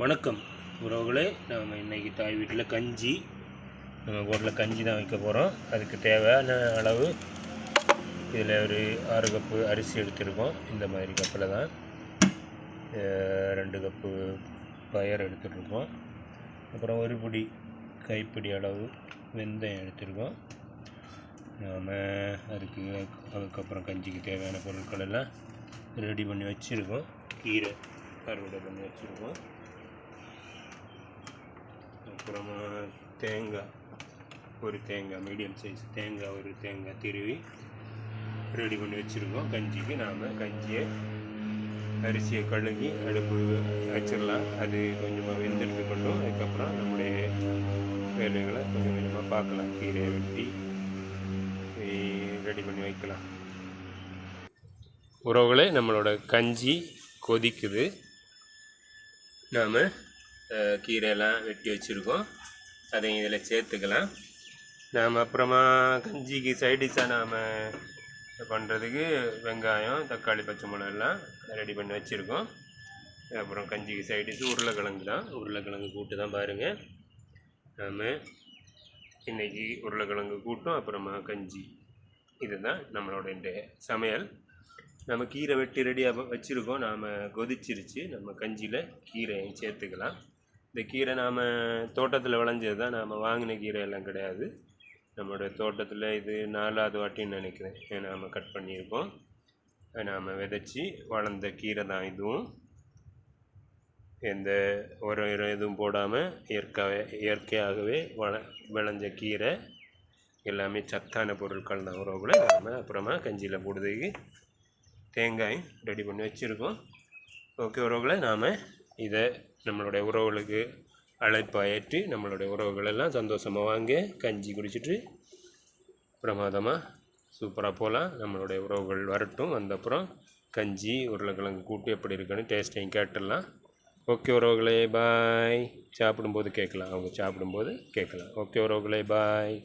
வணக்கம். உறவுகளே நம்ம இன்றைக்கி தாய் வீட்டில் கஞ்சி. நம்ம வீட்டில் கஞ்சி தான் வைக்க போகிறோம் அதுக்கு தேவையான அளவு இதில் ஒரு ஆறு கப்பு அரிசி எடுத்திருக்கோம். இந்த மாதிரி கப்பில் தான் ரெண்டு கப்பு பயர் எடுத்துகிட்ருக்கோம் அப்புறம் ஒரு பிடி கைப்பிடி அளவு வெந்தயம் எடுத்திருக்கோம். நாம் அதுக்கு அதுக்கப்புறம் கஞ்சிக்கு தேவையான பொருட்கள் எல்லாம் ரெடி பண்ணி வச்சுருக்கோம். கீரை அறுவடை பண்ணி வச்சுருக்கோம். அப்புறமா தேங்காய் ஒரு தேங்காய் மீடியம் சைஸ் தேங்காய் ஒரு தேங்காய் திருவி ரெடி பண்ணி வச்சுருக்கோம். கஞ்சிக்கு நாம் கஞ்சியை அரிசியை கழுகி அடுப்பு வச்சிடலாம். அது கொஞ்சமாக வெந்துட்டு கொண்டும் அதுக்கப்புறம் நம்முடைய வேலைகளை கொஞ்சம் கொஞ்சமாக பார்க்கலாம். கீரையை வெட்டி ரெடி பண்ணி வைக்கலாம். உறவுகளே நம்மளோட கஞ்சி கொதிக்குது. நாம் கீரையெல்லாம் வெட்டி வச்சுருக்கோம். அதையும் இதில் சேர்த்துக்கலாம். நாம் அப்புறமா கஞ்சிக்கு சைடிஷாக நாம் பண்ணுறதுக்கு வெங்காயம் தக்காளி பச்சை மிளகெல்லாம் ரெடி பண்ணி வச்சுருக்கோம். அப்புறம் கஞ்சிக்கு சைடிஷ் உருளைக்கிழங்கு தான். உருளைக்கிழங்கு கூட்டு தான் பாருங்கள் நாம் இன்றைக்கி உருளைக்கிழங்கு கூட்டும் அப்புறமா கஞ்சி. இதுதான் நம்மளோட இன்றைய சமையல். நம்ம கீரை வெட்டி ரெடியாக வச்சுருக்கோம். நாம் கொதிச்சிருச்சு. நம்ம கஞ்சியில் கீரையும் சேர்த்துக்கலாம். இந்த கீரை நாம் தோட்டத்தில் விளைஞ்சது தான் நாம் வாங்கின கீரை எல்லாம் கிடையாது. நம்மளோட தோட்டத்தில் இது நாலாவது வாட்டின்னு நினைக்கிறேன். நாம் கட் பண்ணியிருக்கோம். நாம் விதைச்சி வளர்ந்த கீரை தான் இதுவும். எந்த உரம் இதுவும் எதுவும் போடாமல் இயற்கையாகவே இயற்கையாகவே வள விளைஞ்ச கீரை எல்லாமே சத்தான பொருட்கள் தான். உறவுகளை நாம் அப்புறமா கஞ்சியில் போடுறதுக்கு தேங்காயும் ரெடி பண்ணி வச்சுருக்கோம். ஓகே உறவுகளை நாம் இதை நம்மளுடைய உறவுகளுக்கு அழைப்பாக ஏற்றி நம்மளுடைய உறவுகள் எல்லாம் சந்தோஷமாக வாங்க கஞ்சி குடிச்சிட்டு பிரமாதமாக சூப்பராக போகலாம் நம்மளுடைய உறவுகள் வரட்டும். வந்தப்புறம் கஞ்சி உருளைக்கிழங்கு கூட்டு எப்படி இருக்குன்னு டேஸ்ட்டையும் கேட்டுடலாம். ஓகே உறவுகளே பாய் சாப்பிடும்போது கேட்கலாம். அவங்க சாப்பிடும்போது கேட்கலாம். ஓகே உறவுகளே பாய்